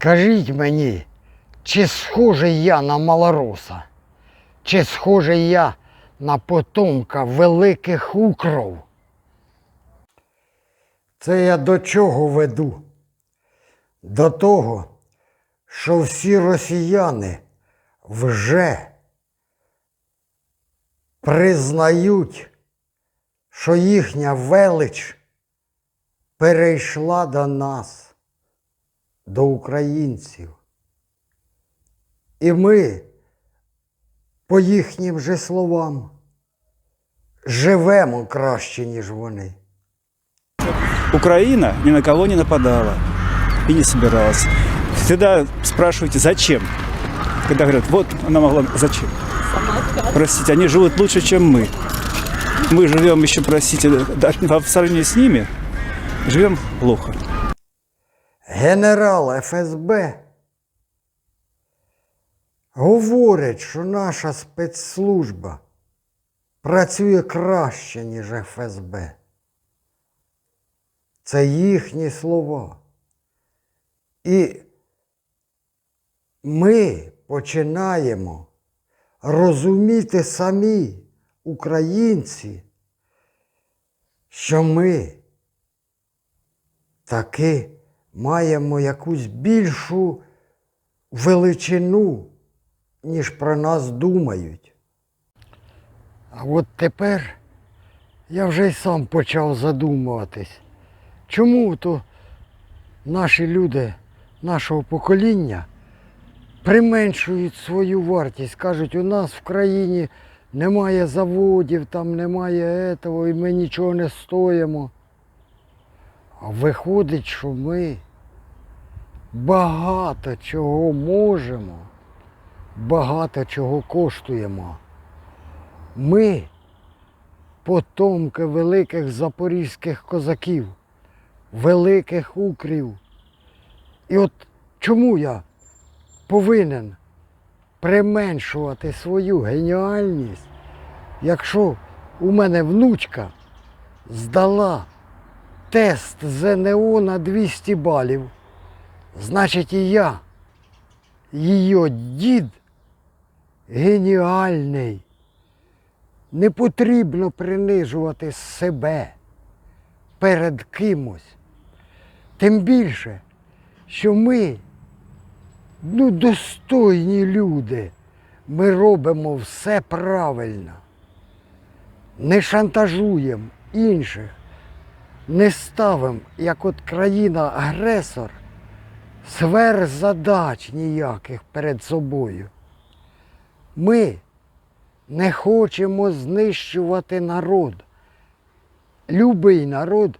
Скажіть мені, чи схожий я на малороса? Чи схожий я на потомка великих укров? Це я до чого веду? До того, що всі росіяни вже признають, що їхня велич перейшла до нас, до українців. І ми, по їхнім же словам, живемо краще, ніж вони. Украина ни на кого не нападала и не собиралась. Всегда спрашиваете, зачем? Когда говорят, вот она могла, зачем? Простите, они живут лучше, чем мы. Мы живем еще, простите, да, в сравнении с ними, живем плохо. Генерал ФСБ говорить, що наша спецслужба працює краще, ніж ФСБ. Це їхні слова. І ми починаємо розуміти самі українці, що ми таки маємо якусь більшу величину, ніж про нас думають. А от тепер я вже й сам почав задумуватись, чому то наші люди нашого покоління применшують свою вартість. Кажуть, у нас в країні немає заводів, там немає этого, і ми нічого не стоїмо. Виходить, що ми багато чого можемо, багато чого коштуємо. Ми потомки великих запорізьких козаків, великих укрів. І от чому я повинен применшувати свою геніальність, якщо у мене внучка здала тест ЗНО на 200 балів. Значить, і я, її дід, геніальний. Не потрібно принижувати себе перед кимось. Тим більше, що ми, ну, достойні люди, ми робимо все правильно. Не шантажуємо інших не ставимо, як от країна-агресор, сверхзадач ніяких перед собою. Ми не хочемо знищувати народ. Любий народ,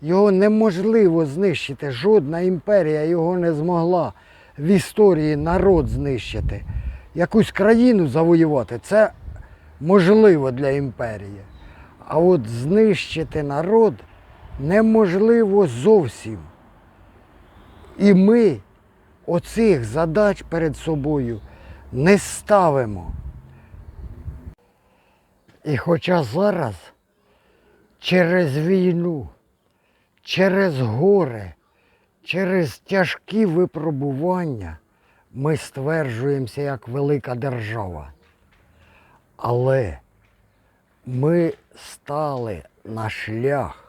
його неможливо знищити. Жодна імперія його не змогла в історії народ знищити. Якусь країну завоювати це можливо для імперії. А от знищити народ неможливо зовсім. І ми оцих задач перед собою не ставимо. І хоча зараз через війну, через горе, через тяжкі випробування ми стверджуємося як велика держава. Але ми стали на шлях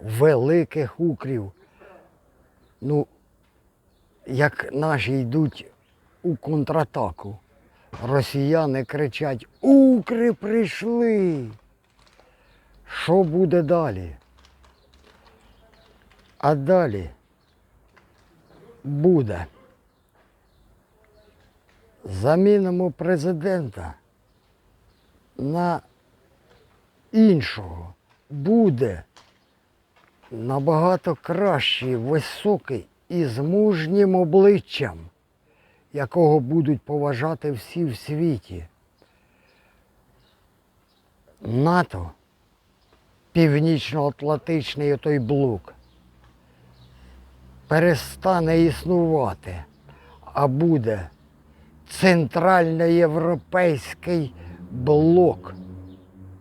великих укрів. Ну, як наші йдуть у контратаку, росіяни кричать Укри прийшли. Що буде далі? А далі буде. Замінимо президента на іншого. Буде набагато кращий, високий і з мужнім обличчям, якого будуть поважати всі в світі. НАТО, північно-атлантичний той блок, перестане існувати, а буде центральноєвропейський блок,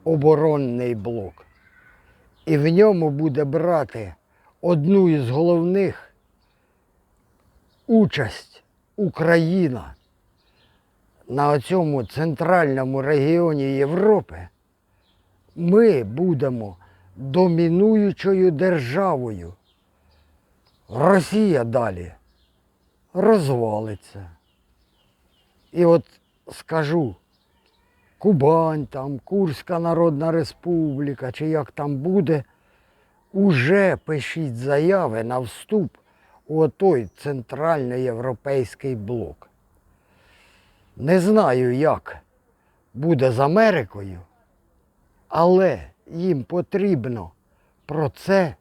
оборонний блок. І в ньому буде брати одну із головних участь Україна на цьому центральному регіоні Європи, ми будемо домінуючою державою. Росія далі розвалиться. І от скажу, Кубань, там, Курська Народна Республіка, чи як там буде, уже пишіть заяви на вступ у той центральноєвропейський блок. Не знаю, як буде з Америкою, але їм потрібно про це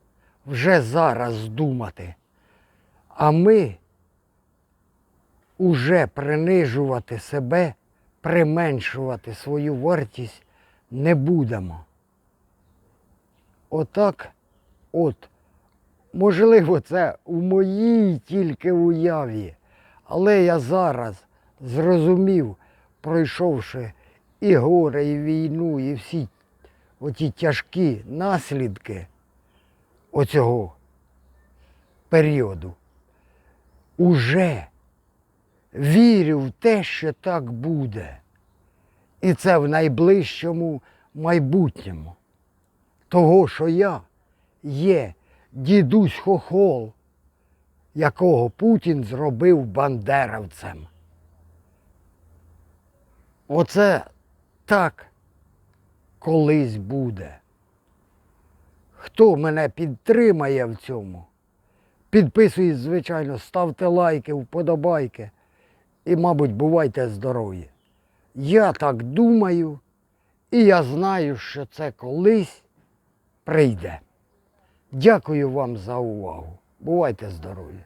вже зараз думати. А ми уже принижувати себе, применшувати свою вартість не будемо. Отак, от, можливо, це у моїй тільки уяві, але я зараз зрозумів, пройшовши і горе, і війну, і всі оті тяжкі наслідки оцього періоду, уже вірю в те, що так буде. І це в найближчому майбутньому. Того, що я є дідусь хохол, якого Путін зробив бандеровцем. Оце так колись буде. Хто мене підтримає в цьому? Підписуйтесь, звичайно, ставте лайки, вподобайки. І, мабуть, бувайте здорові. Я так думаю, і я знаю, що це колись прийде. Дякую вам за увагу. Бувайте здорові!